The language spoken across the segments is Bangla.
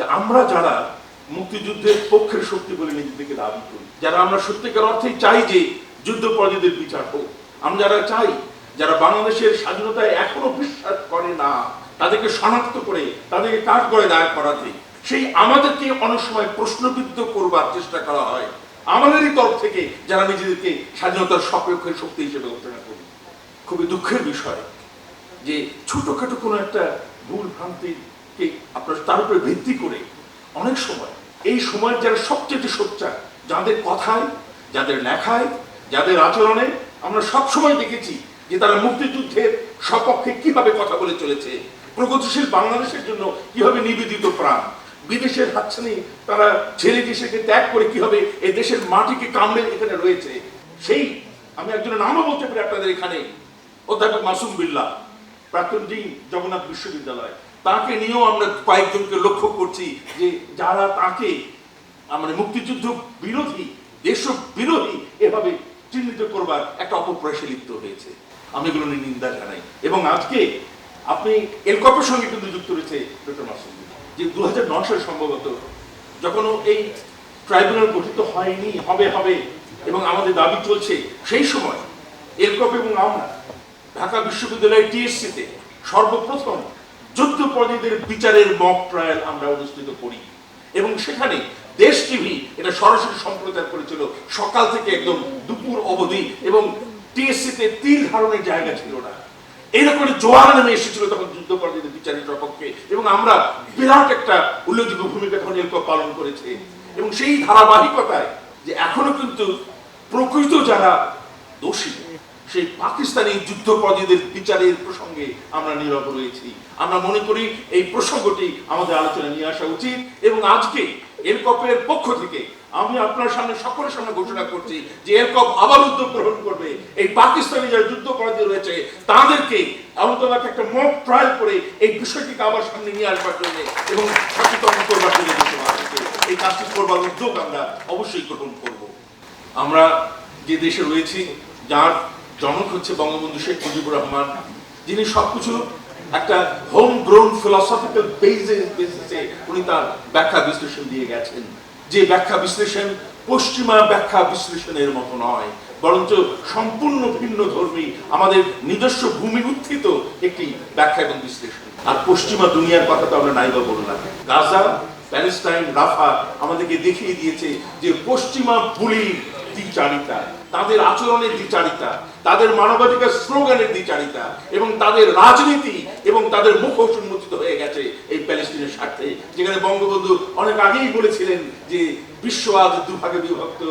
যে আমরা যারা মুক্তিযুদ্ধের পক্ষের শক্তি বলে নিজেদেরকে দাবি করি, যারা আমরা সত্যিকার অর্থেই চাই যে যুদ্ধপরাধীদের বিচার হোক, আমরা যারা চাই, যারা বাংলাদেশের স্বাধীনতায় এখনও বিশ্বাস করে না, তাদেরকে শনাক্ত করে, তাদেরকে কাঠ করে দায়ের করাতে, সেই আমাদেরকে অনেক সময় প্রশ্নবিদ্ধ করবার চেষ্টা করা হয়। আমাদেরই তরফ থেকে যারা নিজেদেরকে স্বাধীনতার সপক্ষের শক্তি হিসেবে ঘোষণা করি। খুবই দুঃখের বিষয় যে ছোটখাটো কোনো একটা ভুল ভ্রান্তিকে আপনার তার উপরে ভিত্তি করে অনেক সময়, এই সময়ের যারা সবচেয়ে সোচ্চার, যাদের কথায়, যাদের লেখায়, যাদের আচরণে আমরা সব সময় দেখেছি যে তারা মুক্তিযুদ্ধের সপক্ষে কীভাবে কথা বলে চলেছে, প্রগতিশীল বাংলাদেশের জন্য কীভাবে নিবেদিত প্রাণ, বিদেশের হাতছানি তারা ছেড়ে দেশকে ত্যাগ করে কীভাবে এই দেশের মাটিকে কামড়ে এখানে রয়েছে, সেই আমি একজনের নামও বলতে পারি আপনাদের এখানে, অধ্যাপক মাসুম বিল্লাহ, প্রাক্তন ডিন জগন্নাথ বিশ্ববিদ্যালয়। তাকে নিয়েও আমরা কয়েকজনকে লক্ষ্য করছি যে যারা তাকে মানে মুক্তিযুদ্ধ বিরোধী দেশ বিরোধী এভাবে চিহ্নিত করবার একটা অপপ্রয়াসে লিপ্ত হয়েছে। আমি এগুলো নিয়ে নিন্দা জানাই। এবং আজকে আপনি এলকপের সঙ্গে কিন্তু যুক্ত রয়েছে ডক্টর বিল্লাহ, যে দু হাজার সালে সম্ভবত যখন এই ট্রাইব্যুনাল গঠিত হয়নি হবে হবে এবং আমাদের দাবি চলছে সেই সময় এলকপ এবং আমরা ঢাকা বিশ্ববিদ্যালয়ের টিএসসিতে সর্বপ্রথম যুদ্ধপরাধীদের বিচারের মক ট্রায়াল আমরা অনুষ্ঠিত করি। এবং সেখানে দেশ টিভি এটা সরাসরি সম্প্রচার করেছিল সকাল থেকে একদম দুপুর অবধি এবং টিএসসিতে তিল ধারণের জায়গা ছিল না। এইরকম একটা জোয়ার নেমে এসেছিল তখন যুদ্ধপরাধীদের বিচারের সপক্ষে এবং আমরা বিরাট একটা উল্লেখযোগ্য ভূমিকা তখন পালন করেছে। এবং সেই ধারাবাহিকতায় যে এখনও কিন্তু প্রকৃত যারা দোষী সেই পাকিস্তানি যুদ্ধপরাধীদের বিচারের প্রসঙ্গে আমরা নীরব রয়েছি। আমরা মনে করি এই প্রসঙ্গটি আমাদের আলোচনায় নিয়ে আসা উচিত এবং আজকে এরকপের পক্ষ থেকে আমি আপনার সামনে সকলের সামনে ঘোষণা করছি যে এরকপ আবার উদ্যোগ গ্রহণ করবে। এই পাকিস্তানি যারা যুদ্ধপরাধী রয়েছে, তাদেরকে অন্তত একটা মক ট্রায়াল করে এই বিষয়টিকে আবার সামনে নিয়ে আসবার জন্য এবং সচেতন করবার জন্য এই কাজটি করবার উদ্যোগ আমরা অবশ্যই গ্রহণ করব। আমরা যে দেশে রয়েছি, যার জনক হচ্ছে বঙ্গবন্ধু শেখ মুজিবুর রহমান, যিনি সবকিছু একটা হোম গ্রোন ফিলসফিক্যাল বেসিসে উনি তার ব্যাখ্যা বিশ্লেষণ দিয়ে গেছেন। যে ব্যাখ্যা বিশ্লেষণ পশ্চিমা ব্যাখ্যা বিশ্লেষণের মতো নয়, বরঞ্চ সম্পূর্ণ ভিন্ন ধর্মী, আমাদের নিজস্ব ভূমি উত্থিত একটি ব্যাখ্যা এবং বিশ্লেষণ। আর পশ্চিমা দুনিয়ার কথা তো আমরা নাইবা বললাম গাজা, প্যালেস্টাইন, রাফা আমাদেরকে দেখিয়ে দিয়েছে যে পশ্চিমা বুলির দ্বিচারিতা। তাদের আচরণের দ্বিচারিতা, তাদের মানবাধিকার স্লোগানের দ্বিচারিতা এবং তাদের রাজনীতি এবং তাদের মুখ উন্মোচিত হয়ে গেছে এই প্যালেস্টিনের স্বার্থে। যেখানে বঙ্গবন্ধু অনেক আগেই বলেছিলেন যে বিশ্ব আজ দুভাগে বিভক্ত,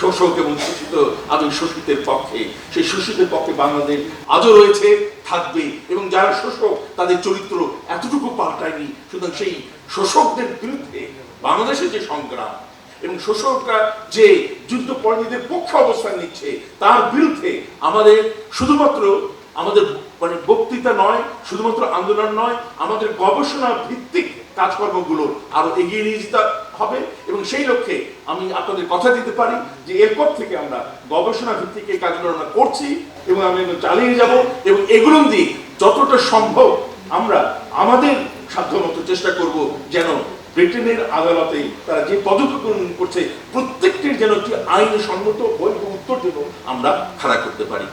শোষক এবং শোষিত আমি শোষিতের পক্ষে। সেই শোষিতের পক্ষে বাংলাদেশ আজও রয়েছে, থাকবে এবং যারা শোষক, তাদের চরিত্র এতটুকু পাল্টায়নি। সুতরাং সেই শোষকদের বিরুদ্ধে বাংলাদেশের যে সংগ্রাম এবং শোষকরা যে যুদ্ধ পক্ষে অবস্থান নিচ্ছে, তার বিরুদ্ধে আমাদের শুধুমাত্র আমাদের মানে বক্তৃতা নয়, শুধুমাত্র আন্দোলন নয়, আমাদের গবেষণা ভিত্তিক কাজকর্মগুলো আরও এগিয়ে নিয়ে যেতে হবে। এবং সেই লক্ষ্যে আমি আপনাদের কথা দিতে পারি যে এরপর থেকে আমরা গবেষণা ভিত্তিক এই কাজগুলো আমরা করছি এবং আমি চালিয়ে যাব এবং এগুলো দিয়ে যতটা সম্ভব আমরা আমাদের সাধ্যমতো চেষ্টা করব যেন ব্রিটেনের আদালতে তারা যে পদক্ষেপ করছে, প্রত্যেকটির যেন একটি আইনসম্মত বৈধ উত্তর যেন আমরা খাড়া করতে পারি।